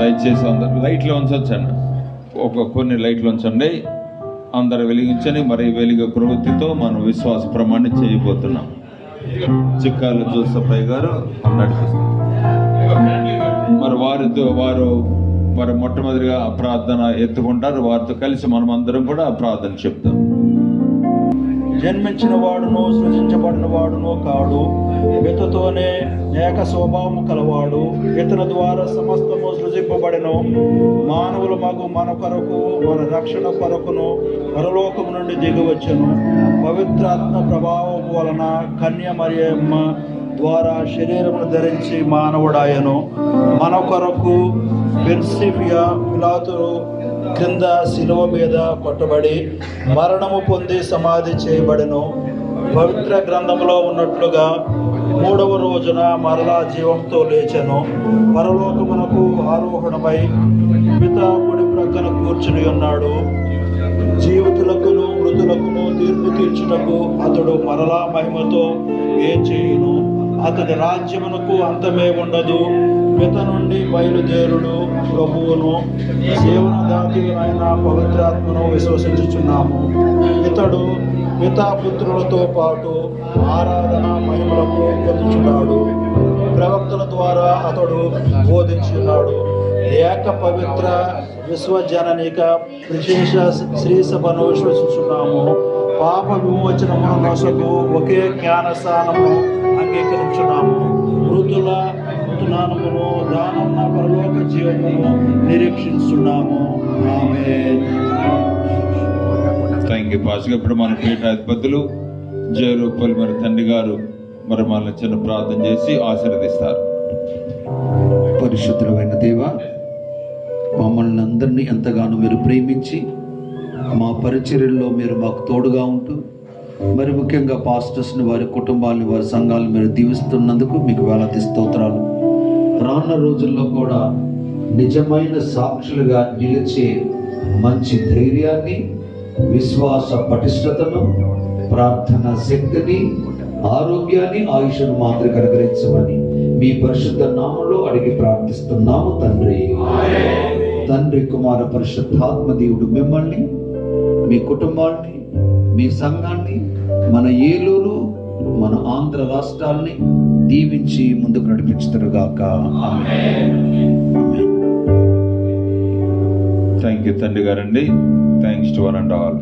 దయచేసి అందరు లైట్లు ఉంచండి ఒక కొన్ని లైట్లు ఉంచండి. అందరు వెలిగించని మరి వెలుగు ప్రవృత్తితో మనం విశ్వాస ప్రమాణం చేయబోతున్నాం. చిక్కాలు జోసఫ్ఐ గారు నడిపిస్తారు మరి వారితో వారు మరి మొట్టమొదటిగా ప్రార్థన ఎత్తుకుంటారు. వారితో కలిసి మనం అందరం కూడా ప్రార్థన చెప్తాం. జన్మించిన వాడును సృజించబడిన వాడును కాడు. ఇతతోనే ఏక స్వభావము కలవాడు. ఇతని ద్వారా సమస్తము సృజింపబడిను. మానవుల మగు మన కొరకు మన రక్షణ కొరకును పరలోకము నుండి దిగివచ్చును. పవిత్రాత్మ ప్రభావం వలన కన్య మరియమ్మ ద్వారా శరీరమును ధరించి మానవుడాయను. మన కొరకు బెన్సిఫియా పిలాతులు క్రింద శిలువ మీద కొట్టబడి మరణము పొంది సమాధి చేయబడెను. పవిత్ర గ్రంథంలో ఉన్నట్లుగా మూడవ రోజున మరలా జీవంతో లేచెను. పరలోకమునకు ఆరోహణమై పిత కుడి ప్రక్కన కూర్చుని ఉన్నాడు. జీవితులకును మృతులకును తీర్పు తీర్చుటకు అతడు మరలా మహిమతో ఏం చేయును? అతడి రాజ్యమునకు అంతమే ఉండదు. పిత నుండి బయలుదేరుడు ప్రభువును. జీవనదాతీయునైన పవిత్రాత్మను విశ్వసించుచున్నాము. ఇతడు పితాపుత్రులతో పాటు ఆరాధన మహిమలకు పొందుచున్నాడు ప్రవక్తల ద్వారా అతడు బోధించున్నాడు. ఏక పవిత్ర విశ్వజననిక విశేష శ్రీసభను విశ్వసిస్తున్నాము పాప విమోచనము నొసగు ఒకే జ్ఞానస్థానము అంగీకరించున్నాము. మృతుల పరలోక జీవమును నిరీక్షిస్తున్నాము ఆమె థ్యాంక్ యూ పాస్గా ఇప్పుడు మన పీఠాధిపతులు జైలు మరి తండ్రి గారు మరి మనల్ని చిన్న ప్రార్థన చేసి ఆశీర్వదిస్తారు. పరిశుద్ధమైన దేవ మమ్మల్ని అందరినీ ఎంతగానో మీరు ప్రేమించి మా పరిచర్యల్లో మీరు మాకు తోడుగా ఉంటూ మరి ముఖ్యంగా పాస్టర్స్ని వారి కుటుంబాలని వారి సంఘాలను మీరు దీవిస్తున్నందుకు మీకు వేలాది స్తోత్రాలు. రానున్న రోజుల్లో కూడా నిజమైన సాక్షులుగా నిలిచే మంచి ధైర్యాన్ని విశ్వాస పటిష్టతను ప్రార్థన శక్తిని ఆరోగ్యాన్ని ఆయుష్ను మాత్రం అనుగ్రహించమని మీ పరిశుద్ధ నామంలో అడిగి ప్రార్థిస్తున్నాము తండ్రి. తండ్రి కుమార పరిశుద్ధాత్మ దేవుడు మిమ్మల్ని మీ కుటుంబాన్ని మీ సంఘాన్ని మన ఏలూరు ఆంధ్ర రాష్ట్రాల్ని దీవించి ముందుకు నడిపించుతారుగాక. ఆమేన్. థ్యాంక్ యూ తండ్రి గారండి. Thanks to one and all